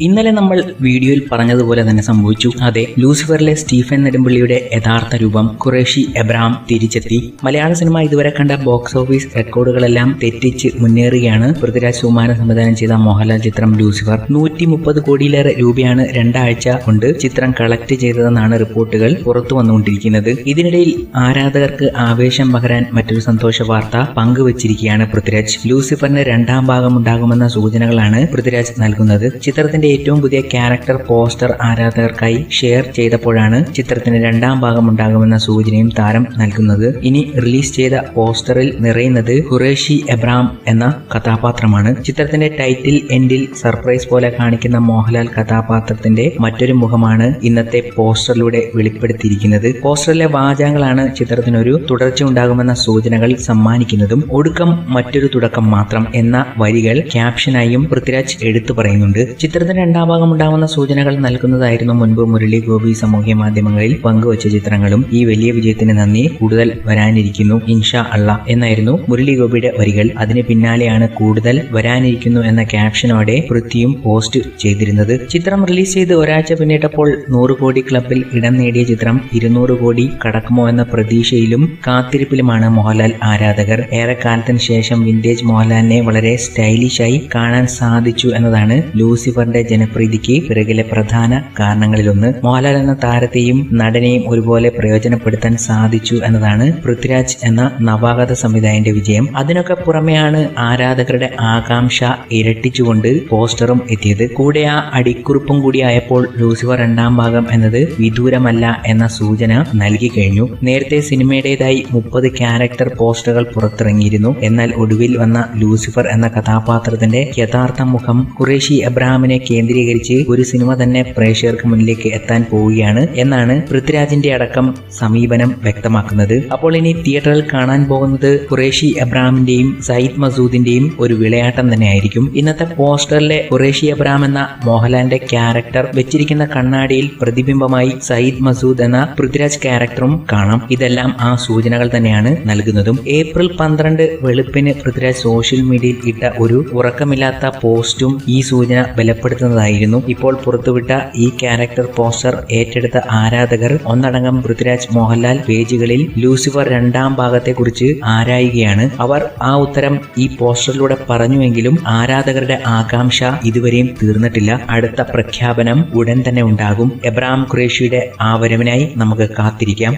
ഇന്നലെ നമ്മൾ വീഡിയോയിൽ പറഞ്ഞതുപോലെ തന്നെ സംഭവിച്ചു. അതെ ലൂസിഫറിലെ സ്റ്റീഫൻ നെടുമ്പള്ളിയുടെ യഥാർത്ഥ രൂപം ഖുറേഷി എബ്രഹാം തിരിച്ചെത്തി. മലയാള സിനിമ ഇതുവരെ കണ്ട ബോക്സ് ഓഫീസ് റെക്കോർഡുകളെല്ലാം തെറ്റിച്ച് മുന്നേറുകയാണ്. പൃഥ്വിരാജ് സുമാരൻ സംവിധാനം ചെയ്ത മോഹൻലാൽ ചിത്രം ലൂസിഫർ. നൂറ്റി മുപ്പത് കോടിയിലേറെ രൂപയാണ് രണ്ടാഴ്ച കൊണ്ട് ചിത്രം കളക്ട് ചെയ്തതെന്നാണ് റിപ്പോർട്ടുകൾ പുറത്തു വന്നുകൊണ്ടിരിക്കുന്നത്. ഇതിനിടയിൽ ആരാധകർക്ക് ആവേശം പകരാൻ മറ്റൊരു സന്തോഷ വാർത്ത പങ്കുവച്ചിരിക്കുകയാണ് പൃഥ്വിരാജ്. ലൂസിഫറിന് രണ്ടാം ഭാഗം ഉണ്ടാകുമെന്ന സൂചനകളാണ് പൃഥ്വിരാജ് നൽകുന്നത്. ചിത്രത്തിന്റെ ഏറ്റവും പുതിയ ക്യാരക്ടർ പോസ്റ്റർ ആരാധകർക്കായി ഷെയർ ചെയ്തപ്പോഴാണ് ചിത്രത്തിന് രണ്ടാം ഭാഗം ഉണ്ടാകുമെന്ന സൂചനയും താരം നൽകുന്നത്. ഇനി റിലീസ് ചെയ്ത പോസ്റ്ററിൽ നിറയുന്നത് ഖുറേഷി എബ്രാം എന്ന കഥാപാത്രമാണ്. ചിത്രത്തിന്റെ ടൈറ്റിൽ എൻഡിൽ സർപ്രൈസ് പോലെ കാണിക്കുന്ന മോഹൻലാൽ കഥാപാത്രത്തിന്റെ മറ്റൊരു മുഖമാണ് ഇന്നത്തെ പോസ്റ്ററിലൂടെ വെളിപ്പെടുത്തിയിരിക്കുന്നത്. പോസ്റ്ററിലെ വാചകങ്ങളാണ് ചിത്രത്തിനൊരു തുടർച്ച ഉണ്ടാകുമെന്ന സൂചനകൾ സമ്മാനിക്കുന്നതും ഒടുക്കം മറ്റൊരു തുടക്കം മാത്രം എന്ന വരികൾ ക്യാപ്ഷനായും പൃഥ്വിരാജ് എടുത്തു പറയുന്നുണ്ട്. ചിത്രത്തിന് രണ്ടാം ഭാഗം ഉണ്ടാവുന്ന സൂചനകൾ നൽകുന്നതായിരുന്നു മുൻപ് മുരളി ഗോപി സാമൂഹ്യ മാധ്യമങ്ങളിൽ പങ്കുവച്ച ചിത്രങ്ങളും. ഈ വലിയ വിജയത്തിന് നന്ദി. കൂടുതൽ വരാനിരിക്കുന്നു. ഇൻഷാ അള്ള എന്നായിരുന്നു മുരളി ഗോപിയുടെ വരികൾ. അതിന് പിന്നാലെയാണ് കൂടുതൽ വരാനിരിക്കുന്നു എന്ന ക്യാപ്ഷനോടെ പൃഥ്വിയും പോസ്റ്റ് ചെയ്തിരുന്നത്. ചിത്രം റിലീസ് ചെയ്ത് ഒരാഴ്ച പിന്നിട്ടപ്പോൾ നൂറ് കോടി ക്ലബിൽ ഇടം നേടിയ ചിത്രം ഇരുന്നൂറ് കോടി കടക്കുമോ എന്ന പ്രതീക്ഷയിലും കാത്തിരിപ്പിലുമാണ് മോഹൻലാൽ ആരാധകർ. ഏറെക്കാലത്തിന് ശേഷം വിന്റേജ് മോഹൻലാലിനെ വളരെ സ്റ്റൈലിഷായി കാണാൻ സാധിച്ചു എന്നതാണ് ലൂസിഫറിന്റെ ജനപ്രീതിക്ക് പിറകിലെ പ്രധാന കാരണങ്ങളിലൊന്ന്. മോഹൻലാൽ എന്ന താരത്തെയും നടനെയും ഒരുപോലെ പ്രയോജനപ്പെടുത്താൻ സാധിച്ചു എന്നതാണ് പൃഥ്വിരാജ് എന്ന നവാഗത സംവിധായകന്റെ വിജയം. അതിനൊക്കെ പുറമെയാണ് ആരാധകരുടെ ആകാംക്ഷ ഇരട്ടിച്ചുകൊണ്ട് പോസ്റ്ററും എത്തിയത്. കൂടെ ആ അടിക്കുറിപ്പും കൂടി ആയപ്പോൾ ലൂസിഫർ രണ്ടാം ഭാഗം എന്നത് വിദൂരമല്ല എന്ന സൂചന നൽകി കഴിഞ്ഞു. നേരത്തെ സിനിമയുടേതായി മുപ്പത് ക്യാരക്ടർ പോസ്റ്ററുകൾ പുറത്തിറങ്ങിയിരുന്നു. എന്നാൽ ഒടുവിൽ വന്ന ലൂസിഫർ എന്ന കഥാപാത്രത്തിന്റെ യഥാർത്ഥ മുഖം ഖുറേഷി എബ്രഹാമിനെ കേന്ദ്രീകരിച്ച് ഒരു സിനിമ തന്നെ പ്രേക്ഷകർക്ക് മുന്നിലേക്ക് എത്താൻ പോവുകയാണ് എന്നാണ് പൃഥ്വിരാജിന്റെ അടക്കം സമീപനം വ്യക്തമാക്കുന്നത്. അപ്പോൾ ഇനി തിയേറ്ററിൽ കാണാൻ പോകുന്നത് ഖുറേഷി അബ്രാമിന്റെയും സയ്യിദ് മസൂദിന്റെയും ഒരു വിളയാട്ടം തന്നെയായിരിക്കും. ഇന്നത്തെ പോസ്റ്ററിലെ ഖുറേഷി അബ്രാം എന്ന മോഹൻലാലിന്റെ ക്യാരക്ടർ വെച്ചിരിക്കുന്ന കണ്ണാടിയിൽ പ്രതിബിംബമായി സയ്യിദ് മസൂദ് എന്ന പൃഥ്വിരാജ് ക്യാരക്ടറും കാണാം. ഇതെല്ലാം ആ സൂചനകൾ തന്നെയാണ് നൽകുന്നതും. ഏപ്രിൽ പന്ത്രണ്ട് വെളുപ്പിന് പൃഥ്വിരാജ് സോഷ്യൽ മീഡിയയിൽ ഇട്ട ഒരു ഉറക്കമില്ലാത്ത പോസ്റ്റും ഈ സൂചന ബലപ്പെടുത്തുന്നതായിരുന്നു ഇപ്പോൾ പുറത്തുവിട്ട ഈ ക്യാരക്ടർ പോസ്റ്റർ ഏറ്റെടുത്ത ആരാധകർ ഒന്നടങ്കം പൃഥ്വിരാജ് മോഹൻലാൽ പേജുകളിൽ ലൂസിഫർ രണ്ടാം ഭാഗത്തെക്കുറിച്ച് ആരായുകയാണ്. അവർ ആ ഉത്തരം ഈ പോസ്റ്ററിലൂടെ പറഞ്ഞുവെങ്കിലും ആരാധകരുടെ ആകാംക്ഷ ഇതുവരെയും തീർന്നിട്ടില്ല. അടുത്ത പ്രഖ്യാപനം ഉടൻ തന്നെ ഉണ്ടാകും. എബ്രാം ഖുറേഷിയുടെ ആ വരവിനായി നമുക്ക് കാത്തിരിക്കാം.